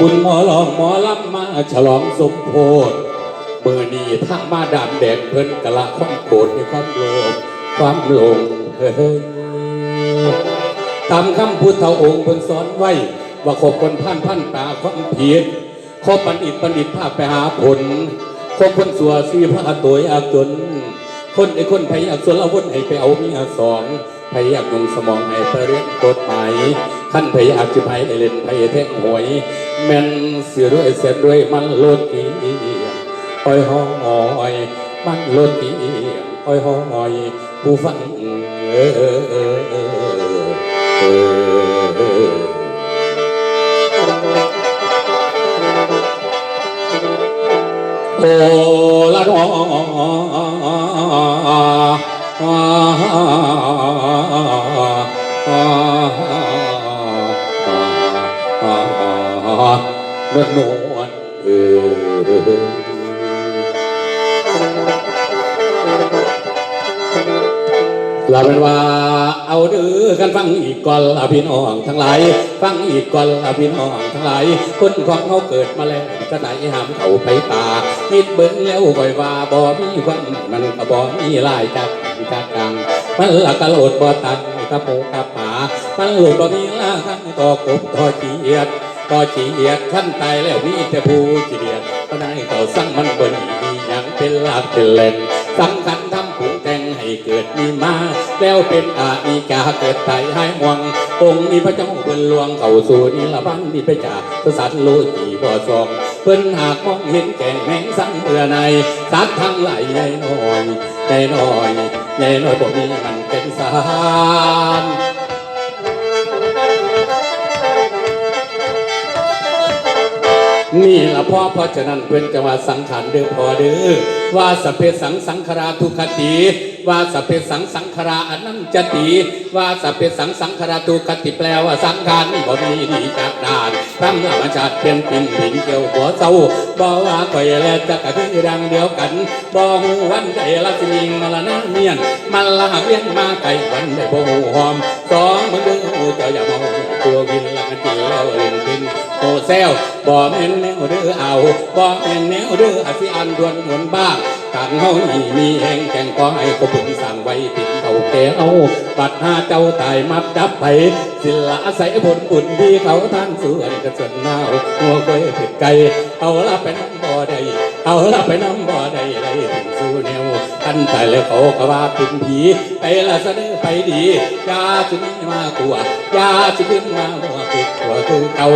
บุญหมอลองหมอลำมาฉลองสมโพธิเมื่อนี้ทั้งมาดามแดงเพิ่นกะละความโกรธในความโลภความหลงเฮ้ยตามคำพุทธองค์เพิ่นสอนไว้ ว่าคบคนพันพันตาความผิดคบบัณฑิตบัณฑิตภาพไปหาผลคบคนสัวซีพระตัวยากจน คนไอ้คนพยายามส่วนละวนให้ไปเอามียสอง พยายามลงสมองให้ไปเรียนกฎหมายขั้นพยายามจะไปเอเล่นไปแท่งหวย แม่นเสือด้วยเส้นด้วยมันลดเกียงอ้อยหอยมันลดเกียงอ้อยหอยผู้ฟังเออเออเออเออเออโอ้ละน้อ นวลนวลเอลาเป็นว่าเอาเดือกันฟังอีกก่อนละพี่น้องทั้งหลายฟังอีกก่อนละพี่น้องทั้งหลายคนของเขาเกิดมาแล้วจะไหนหามเขาไปป่ามิดเบิ้งแล้วคอยว่าบ่มีความมันก็บ่มีลายจาก มันละกะโหลดบ่ตันกระโปงกระป๋ามันหลุดบ่มีลาขั้นต่อกบต่อเกียดต่อเกียดขั้นตายแล้วมีแต่ผู้เกียดก็ได้ต่อสั่งมันบนมีอย่างเป็นลาบเป็นแหล่งสังขันทำผงแต่งให้เกิดมีมาแล้วเป็นอาอีกาเกิดไตให้ห่วงองค์นี้พระเจ้าเพิ่นลวงเข้าสู่นี่ละบ้านนี่ไปจากพระสัตว์โลกีบ่อซอง เพิ่นหากมองเห็นแก่งแมงสังเบื่อในสัตว์ทั้งหลายใหญ่น้อยใหญ่น้อยใหญ่น้อยบ่มีมันเป็นสารนี่ละพ่อเพราะฉะนั้นเพื่อนจะว่าสังขารเด้อพอเด้อว่าสพเพสังสังขาราทุกขติ วาสเพสังสังขาราอนันจติวาสเพสังสังขาราทุกขติแปลว่าสังขารนี่บ่มีดีจากดานพระมหาชาติเพียนปิ่นหินเกี่ยวหัวเศร้าบ่ว่าก่อยและจะกะคือดังเดียวกันบ่ฮู้วันใดละสิมิงมาละนาเมียนมันละหักเวียนมาไกลวันได้บ่ฮู้หอมสองมึงเด้อเจ้าอย่าเมาตัววินละกันจิแล้วเล่นพินโอแซวบ่แม่นแนวเด้อเอาบ่แม่นแนวเด้ออาสิอันดวนหวนบ้าง ต่างเฮานี่มีแห่งแก่งก็ให้ก็พึงสั่งไว้ปิดเท่าแก่เอาบัดหาเจ้าตายมัดดับไปศิลาอาศัยผลบุญที่เขาท่านส่วนกระส่วนนาวหัวก้อยผิดไก่เอาละไปน้ำบ่อใดเอาละไปน้ำบ่อใดไรถึงสู่แนวท่านตายแล้วเขาก็ว่าเป็นผีไปละเสนอไปดียาจุนี้มากลัวยาจุขึ้นมาหัวติดหัวคือเก่า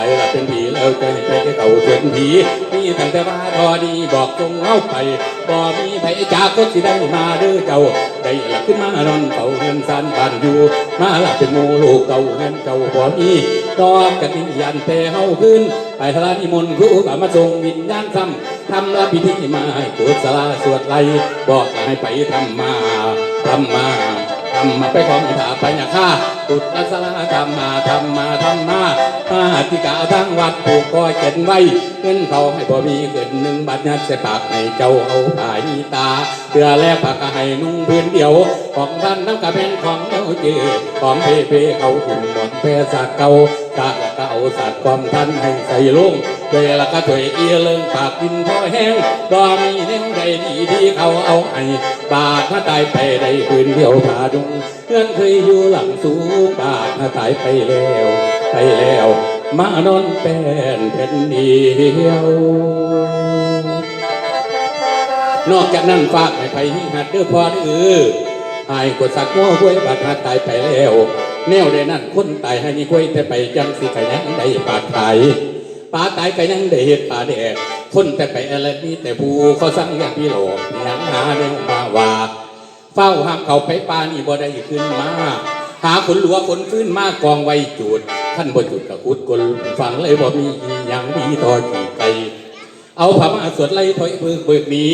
ใครละเป็นผีแล้วให้ไปแค่เก่าส่วนผีมีตั้งแต่ว่าทอดีบอกจงเอาไปบ่มีไผจากก็สิได้มาเด้อเจ้าได้หละขึ้นมานอนเฝ้าเงินสานบ้านอยู่ มาหละเป็นหมูลูกเก่าเงินเก่าบ่มีดอกกะทิยันแต่เฮาขึ้นไปทลานิมนต์ครูก็มาส่งวิญญาณซ้ำทำละพิธีมาให้กุศลาสวดไลบอกให้ไปทำมาทำมา ทำมาไปของถาไปนะข้ากุศลสลาทำมาทำมาทำมามาติกาทั้งวัดผูกคอยเก็นไว้เงินเขาให้บ่มีเกินหนึ่งบาทยัดใส่ปากให้เจ้าเอาผายตาเพื่อแลกปากให้นุ่งพื้นเดียว ของท่านน้ำกระเป็นของเจ้าเจของเพเพเขาถิ่นหมดเพศากเก่า ก่าจากเก่าศาสตร์ความท่านให้ใส่ลุงเวลากะถวยเอียเลิงปากกินพ่อแห้งก็มีแนวใดดีที่เขาเอาให้บาดถ้าตายไปได้พื้นเดียวผาดุงเพื่อนเคยอยู่หลังสูงบาดถ้าตายไปแล้วไปแล้ว มานอนเป็นแผ่นเดียวนอกจากนั้นฝากให้ไปหิ้งหัดเด้อพอเด้อหายกดสักง้อห้วยบาดหาตายไปแล้ว แนวใดนั้นคนตายให้นี่ห้วยแต่ไปจังสิกะยังได้ปาดไายปลาตายกะยังได้เห็ดปาแดกคนแต่ไปอะไรนี่แต่ผู้เขาสั่งอย่างพี่หลอกยังหาแนวมาว่าเฝ้าห้ามเขาไปปลานี่บ่ได้ขึ้นมาหาคนหลัวคนฟื้นมากองไว้จุดท่านบ่จุดกะคุดกลฟังเลยบ่มีอีหยังดีทอจีไกเอาผ้ามาสวดไล่ถอยเบิกเบิกหนี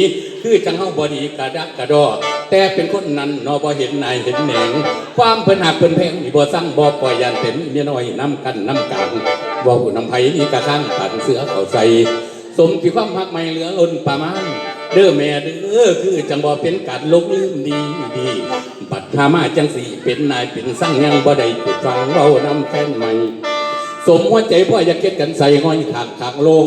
คือจังเฮาบอดีกระดักกระดอ แต่เป็นคนนั้นนอบ่เห็นนายเห็นแหนง ความเพิ่นหักเพิ่นแพงนี่บ่สั่งบ่ปล่อยยันเต็มเมียน้อยน้ำกันน้ำกันบ่ผู้ำไผ่นี่กระทั่งปันเสือเขาใส่สมที่ความหักไม่เหลือล้นประมาณเด้อแม่เด้อคือจังบ่เป็นการลบลืมดีดีบัดพามาจังสีเป็นนายเป็นสั่งยังบ่ได้ติดฟังเว้าน้ำแฟนใหม่สมหัวใจพ่ออยากเก็ดกันใส่งอยขางขางลง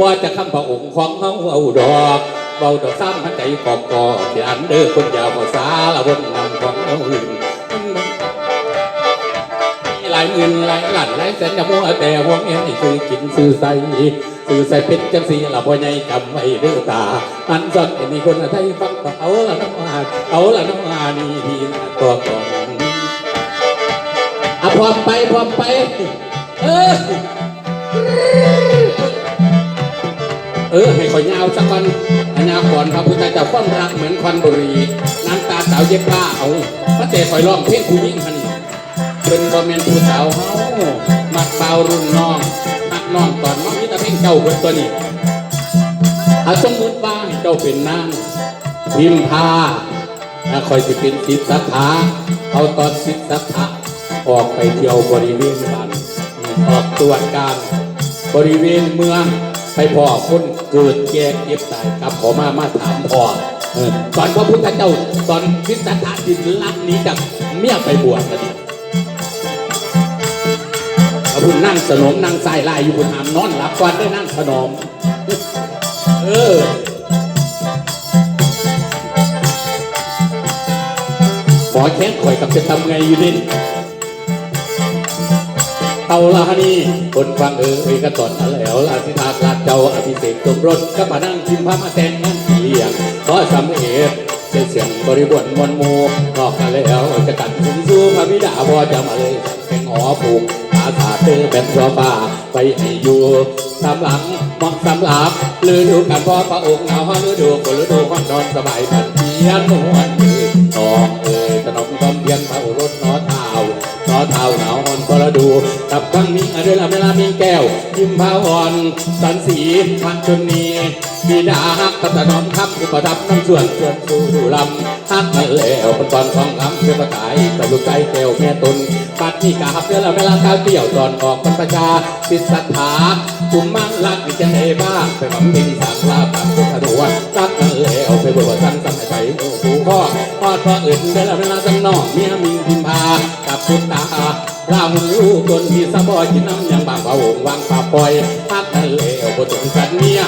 บ่จะคำพระองค์ของเฮาเอาดอก เบาดอกซ้ำหันใจกอกกอที่อันเด้อคนยาวภาษาละวนนำของเอาอื่นหลายหมื่นหลายหลันหลายแสนจะมัวแต่ห่วงเอ็นนี่คือกินซื้อใส่ซื้อใส่เป็นจังสีละพ่อใหญ่จำไว้เด้อตาอันสดนี่คนไทยฟังก็เอาละน้องอาเอาละน้องอานี่ดีนะตัวก่อนอะพร้อมไปพร้อมไปเออ เออให้ขอยาวสักก่อนอนาวก่อนพระพุทธเจ้าความรักเหมือนควันบุรีน้ำตาสาวเย็บผ้าเอาพระเตะคอยร้องเพลงผู้หญิงคันนี้เป็นบ่แม่นผู้สาวเฮามักเบารุ่นน้องมักน้องตอนน้องนี่ตะเพ่งเจ้าเบิดตัวนี้อาสมมุติว่าให้เจ้าเป็นนางพิมพาถ้าคอยสิเป็นสิทธัตถาเอาตอนสิทธัตถะออกไปเที่ยวบริเวณบ้านออกตรวจการบริเวณเมือง ไปพ่อคนเกิดแก่เก็บตายกลับขอมามาถามพ่อเออตอนพระพุทธเจ้าตอนสิทธัตะดินลักหนี้จากเมียไปบวชนะดิเอาพุ่นนั่งสนมนั่งสายลายอยู่พุ่นหามนอนหลับก่อนได้นั่งสนมเออหมอแข้งข่อยกับจะทำไงอยู่ดิ เอาละฮะนี่คนฟังเออเอยกระตอนแล้วลาสิทาลาเจ้าอภิเษกสมรสก็มานั่งชิมพระมาแต่งนั่นเลียงขอสำเอกเสียเสียงบริบทมวลมูนอกมาแล้วจะกัดสูงสู้พระบิดาพอจะมาเลยเป็นหอผูกอาสาเธอเป็นตัวป่าไปให้อยู่สำหลังมาะสำหรับฤดูกันพ่อพระองค์หนาวฤดูฝนฤดูความนอนสบายพันเพียนนวลเอ่ยทองเอ่ยขนอมต้อมเพียนพระโอรสนอเท้านอเท้าหนา ดูกับครั้งนี้เดือนละเวลามีแก้ว ยิ้มพาอ่อน สันสีพันชนนีบิดาฮักตะตะนอมคำอุปถัมภ์น้ำส่วนส่วนสู่ดูลำฮักนั่นแล้วป็นตอนของคำเพื่อประกายกับลูกใจแก้วแม่ตนปัดนี่กาฮับเดือละเวลาก้าวเกี่ยวตอนออกบรรพชาสิทธศรัทธากุมมั่งรักนี่จะได้บ้างไปบำเพ็ญสักลาปังพุทธดวงรักนั่นแล้วไปบวชสั้นสมัยไปโอ้โหพ่อพ่อพ่ออื่นเดือนละเวลาสังนอกเมียมิงพิมพากับพุทธา ราหุนลูกตนที่สะบอยกินน้ำยังบางปะวงวางปาปล่อยพักทะเล้วบทสงสันเมีย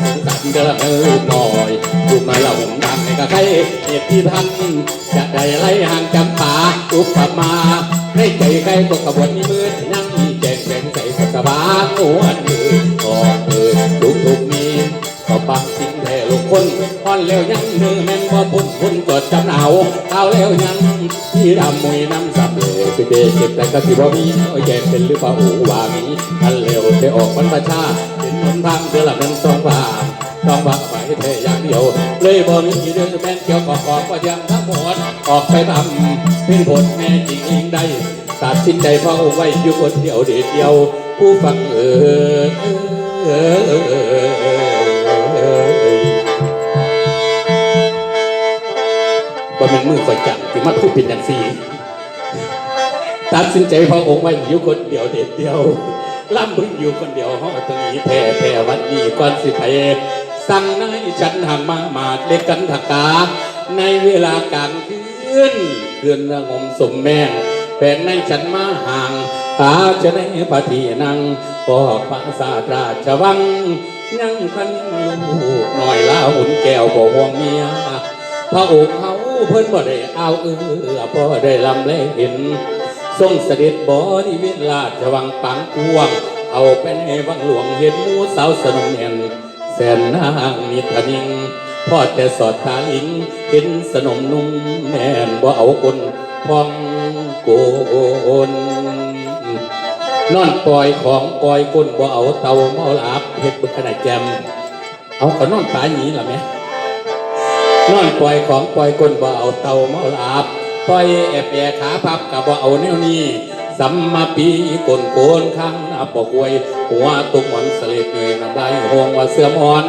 ให้สงสันเดือนละเออหน่อยลูกน้อยเราหุ่นดังในกระไข่เหตุที่ท่านจะได้ไล่ห่างจำป่าอุปมาให้ใจใครตกกระบวนนี้มืดยังมีแจงแสงใส่สบายโอ้อันเแล้วยังเนื้อแม่นว่าพุ่นพุ่นกดจำหนาเอาแล้วยังที่ดำมวยน้ำสับเลยไปเบเก็บแต่ก็สิบ่มีเอาแยกเป็นหรือเปล่าอูว่ามีอันเร็วได้ออกบรรพชาเป็นหนทางเดือละเป็นสองบาทต้องบักไปแค่อย่างเดียว เลยบ่มีเรื่องแม่นเกี่ยวกับกอบว่ายังทั้งหมดออกไปทำเป็นผลแม่จริงอิงได้ตัดสินใจเพราไว้อยู่คนเดียวเดียวผู้ฟังเออเออเออ ว่ามันมือข่อยจังที่มาพูดเป็นอย่างสี่ตัดสินใจพระองค์ไว้อยู่คนเดียวเดียวเดียวล่ำพึ่งอยู่คนเดียวห้องตรงนี้แพ้แพ้วันนี้ก่อนสิไปสั่งนายฉันห่างมามาดเล็กกันถกา ในเวลากลางคืนคืนระงมสมแม่งแฟนในฉันมาห่างตาจะได้ปฏินังพ่อพระศาสตราชวังยังคันลูกหน่อยลาหุ่นแก้วบ่ห่วงเมียพระองค์เขา เพิ่นบ่ได้เอาเอือพอได้ลำแลเห็นทรงเสด็จบริเวณราชวังปังกวง เอาไปในวังหลวงเห็นหมูสาวสนมเนียนแสนนางมีทนิงพอแต่สอดตาลิงเห็นสนมนุ่มแน่นบ่เอาคนพองโกนนอนปล่อยของปล่อยก้นบ่เอาเตาเมาลาบเฮ็ดบึกขนาดแจมเอาก็นอนตายหนีล่ะแม่ นอนปล่อยของปล่อยก้นบ่เอาเตาเมาลาบปล่อยแอบแอขาพับกับบ่เอาแนวนี้สัมมาปีกลโกนข้างหน้าปอกวย หัวตุกหมอนสลิดเงยน้ำลายหงว่าเสื่อมอ่อน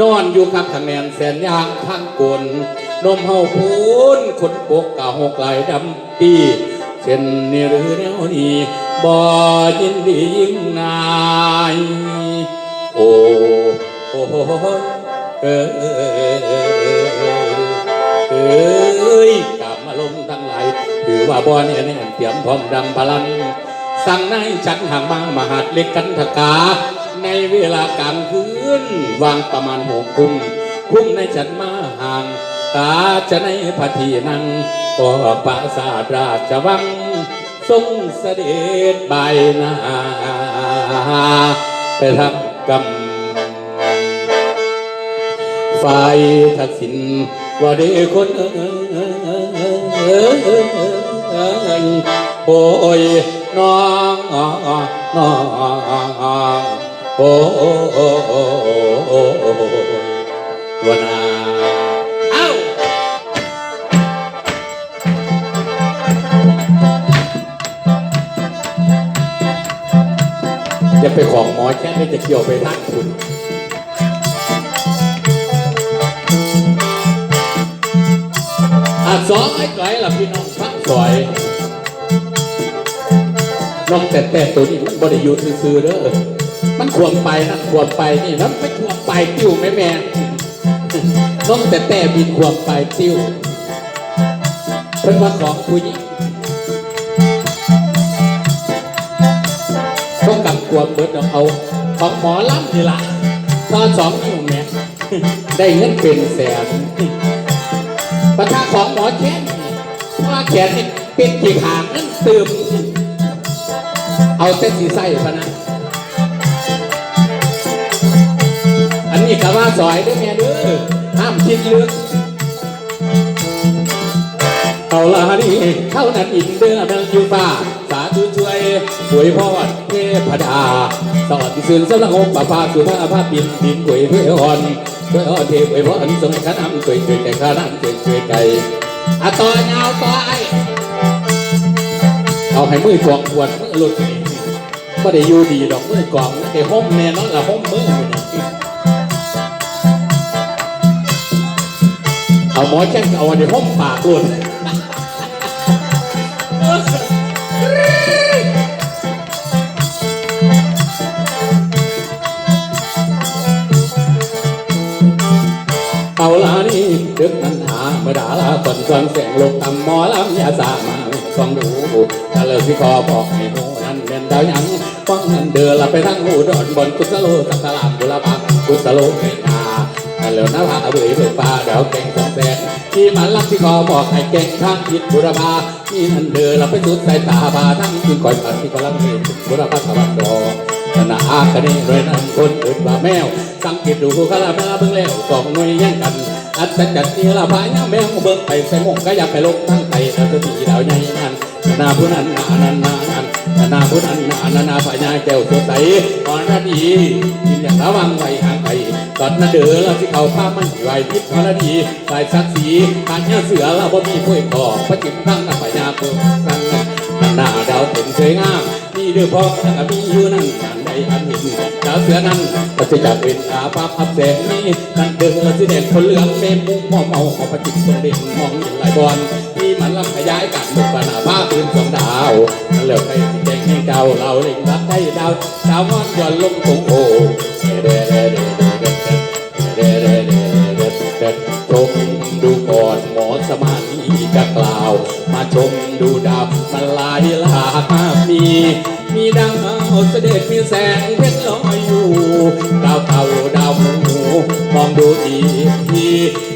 นอนอยู่ข้างทางแนนแสนยางข้างกลนมเฮาพูนขนปกกะหกไหลดำปีเช่นนี้หรือแนวนี้บ่ยินดียิ่งนายโอ้โอ้เออ อ้ยกลับมาลมทั้งหลายถือว่าบ่เนี่ยแน่นเตรียมพร้อมดังพลันสั่งนายฉันห่างมามหาดเล็กกันทกา ในเวลากลางคืนวางประมาณหกคุ้มคุ้มในฉันมาห่าง ตาจะในพระทีนั่งปอปราสาทราชวังทรงเสด็จใบหนาไปทับกำฝ่ายทักษิณ ว่าเด็กคนเอ้ยโอ้ยน้องน้องโอ้วนาเอ้าจะไปของหมอแค่ไม่จะเกี่ยวไปทางคุณ อาสองไอ้ไก่ล่ะพี่น้องฟังสวยน้องแต่แต่ตัวนี้มันบริยุทธ์ซื่อๆเด้อมันควรไปนั่นควรไปนี่แล้วไม่ควรไปติ้วแม่แม่น้องแต่แต่บินควรไปติ้วเป็นว่าของผู้หญิงต้องกำควรเบิดเอาของหมอลำนี่ละตอนสองนิ้วแม่ได้เงินเป็นแสน ประทาของหมอแค้นว่าแขนนี่เป็นกี่ขางนั่นตืมเอาเส้นสีไส้พนะอันนี้กะว่าซอยเด้วยแม่ด้อห้ามคิดลึกเอาละนี่เท่านั้นอินเดือนันอยู่ฟ้าสาธุช่วยหวยพอดเทพดาสอดสื่นสลังองค์ปะพาสุภาพาบินบินหวยเพื่ออ่อน เพื่ออ่อนเทพหวยพรสมขนำช่วยช่วยไก่ข้านั่งช่วยช่วยไก่อะต่อยาวต่อไอเอาให้มือกวางปวดมือหลุดก็ได้อยู่ดีดอกมือกวางได้ห้มแน่นอนละห้มมือเอาหมอแช่งเอาอันนี้ห้มปากหลุด มื่อดาลาตอนส่วนแสงลงต่ำหมอลำยาสามาส่องดูถ้าเลิกที่คอบอกให้หูนั้นเป็นดาวยังฟังนั้นเดือละไปทั้งหูดอนบนกุศโลสักสลามบุรพากุศโลเมตาถ้าเลิกน้าผาบื่อเบื่อฟ้าดาวแก่งสองแสนที่มันรับที่คอบอกให้แก่งทางทิศบุรพาที่นั่นเดือละไปสุดสายตาพาทั้งคืนคอยฝันที่กำลังเห็นบุรพาตะวันดอกนาอาคณีรวยนั้นคนอื่นว่าแมว สังเกตดูคาราแมวเบิ่งแล้วสองหน่วยแย่งกัน อัศจรรย์นี่ละพายแมวเบิ่งไปใส่หมงก็อยากไปลงทั้งไตอัศตีดาวใหญ่นั่นนาผู้นั้นนานันนานันนาผู้นั้นนานานาพญาแก้วสดใสอ่อนนาดีกินอย่างระวังไว้ห่างไกลตอนนั้นเดือแล้วที่เขาพามันไหวพิษพรดีสายสักสีการเนื้อเสือเราบ่มีผู้ก่อพระจิตทั้งนาพญาเปิดทั้งนั้นนาดาวเต็มสวยงามมีเดือพอแล้วก็มีอยู่นั่นนั่นใด อันเห็นดาวเสือนั้นก็จะจับเป็นอาภาพับแสงนี้นั่นเดือสิเด่นคนเหลืองเป็นมุ้งมอเมาของพระจิตทรงเด่นมองอย่างไรบอลที่มันลำขยายกันมุกปนาภาพปืนสองดาวนั่นเหลือไปสิแดงให้เก่าเราเล่งรักให้ดาวดาวงอนย้อนลงตรงโอเดเดเดเดเดเดเดเดเดเดชมดูก่อนหมอสมาธิจะกล่าว มาชมดูดาวมันลายลากมีมีดาว เสด็จมีแสงเพชรลอยอยู่ ดาวเต่าดาวหมูมองดูอีกที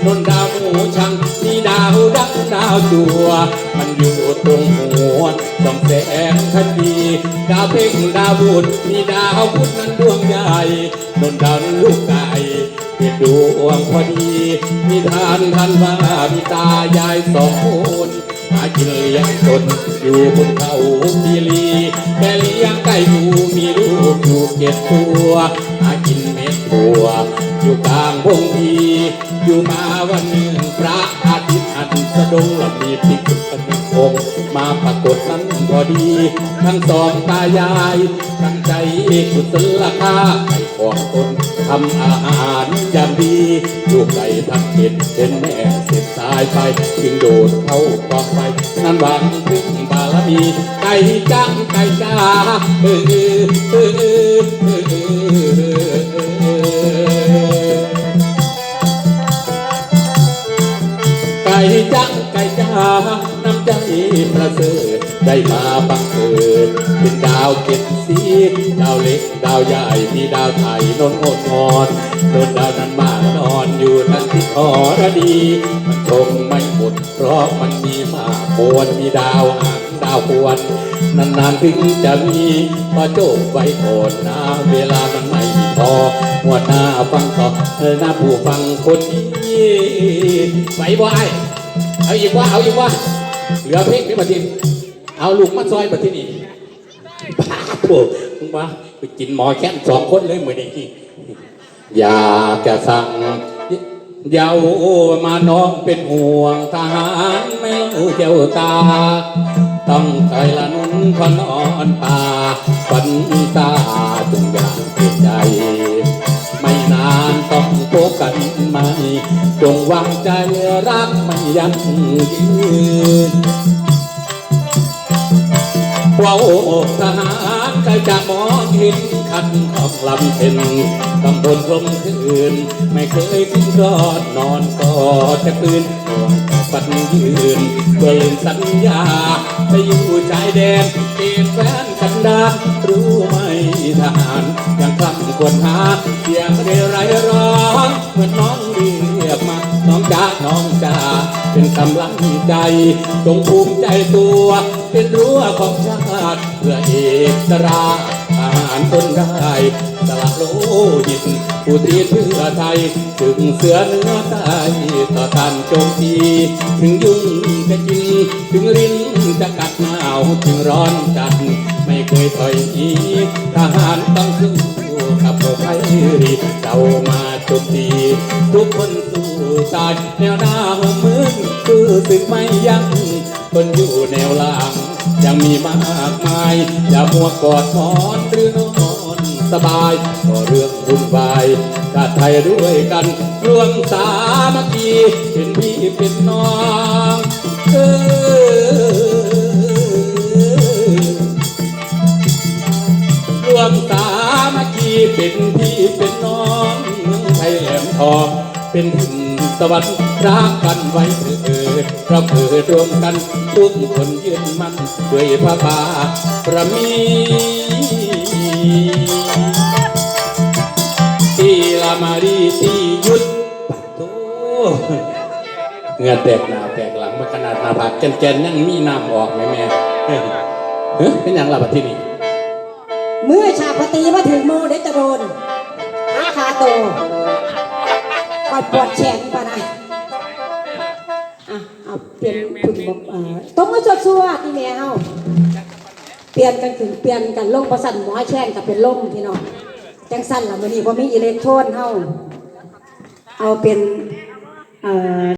นนดาวหมูช่างมีดาวดักดาวจัว มันอยู่ตรงหัวส่องแสงทันทีดาวเพ่งดาวบุตรมีดาวพุธนั้นดวงใหญ่นนดาวลูกไก่เห็นดวงพอดี มีทานทันว่ามีตายายสองคนากินเลี้ยงตนอยู่บนเขาพีรีแม่เลี้ยงไก่หมูมีลูกอยู่เก็ดตัวหากินเม็ดบัว อยู่กลางวงพีอยู่มาวันหนึ่งพระอา สะดงและมีพิกุปนองค์มาปรากฏนั้นพอดี ทั้งสองตายายตั้งใจกุศลค่าให้ของตนทำอาหารอย่างดีลูกไก่ทั้งเห็ดเป็นแม่เสร็จตายไปจึงโดดเข้ากองไฟนั้นหวังถึงบารมีไก่จังไก่จ้าเออเออเออเออ น้ำใจประเสริฐได้มาบังเกิดเป็นดาวเก็ดสีดาวเล็กดาวใหญ่มีดาวไทยนนโอดงอนโดนดาวนั้นมากนอนอยู่ทั้งที่ทอรดี มันชมไม่หมดเพราะมันมีมากควรมีดาวหางดาวควรนานๆถึงจะมีพอโจบไว้โอนนะเวลามันไม่พอหัวหน้าฟังต่อเออหน้าผู้ฟังคนนี้ไหวบ่ไอ้ เอาอีกว่าเอาอีกว่าเหลือเพลงนี้มาทีเอาลูกมาซอยมาที่นี่บ้าโถมึงว่าไปกินหมอแค้นสองคนเลยเหมือนนี้อยากจะสั่งเยาวมาน้องเป็นห่วงทหารไม่รู้เจ้าตา ต้องใจละนุนขอนอนตาฝันตาจงอย่างเปลี่ยนใจไม่ นานต้องพบกันใหม่ จงวางใจรักไม่ยั่งยืนว้าวทหารใครจะมองเห็นคันของลำเพ็ญตำบลลมคืน ไม่เคยคิดรอดนอนกอดแต่ปืนห่วงแต่ปันยืนเพื่อลืมสัญญาไปอยู่ชายแดนเกณฑ์แฟนกันดารู้ไหมทหารยังคำควรหา สียงเรไรร้องเหมือนน้องเรียกมา น้องจ้าน้องจ้าเป็นกำลังใจ จงภูมิใจตัว เป็นรั้วของชาติเพื่อเอกราชทหารคนได้สละโลหิตผู้ที่เพื่อไทย ถึงเสือเนื้อใต้ต่อท่านโจมตีถึงยุ่งจะกิน ถึงรินจะกัดหนาวถึงร้อนจัด ไม่เคยถอยหนีทหารต้องสู้ กับโลกไทยรีเรามาจมตีทุกคนสู้ตายแนวหน้าหมือคือสึกไม่ยั้งคนอยู่แนวหล่างยังมีมากมาย อย่ามัวกอดหมอนหรือนอนสบายก็เรื่องวุ่นวายชาไทยด้วยกันรวมสามัคคีเป็นพี่เป็นน้องเออรวมสา เป็นพี่เป็นน้องเมืองไทยแหลมทองเป็นถิ่นสวรรค์รักกันไว้เถิดเราเกิดรวมกันทุกคนยืนมั่นด้วยพระบาประมีที่ลามารีที่ยุดปะโตเหงื่อแตกหน้าแตกหลังมาขนาดหนาผากแกนๆยังมีน้ำออกไหมแม่เฮ้ยเฮ้ยเป็นอย่างไรบัดที่นี่ เมื่อชาปตีมาถึงโมเดยวจะโดนหาคาโตปวดปวดแขนปะนะอะเอาเปลี่ยนคุณบอกเอ่อต้องมาสวดสวดที่แม่เฮาเปลี่ยนกันถึงเปลี่ยนกันลงประสันหมอแช่งกับเป็นลมพี่น้องจังสั้นละมื้อนี้บ่มีอิเล็กโทรนเฮาเอาเป็นเอ่อ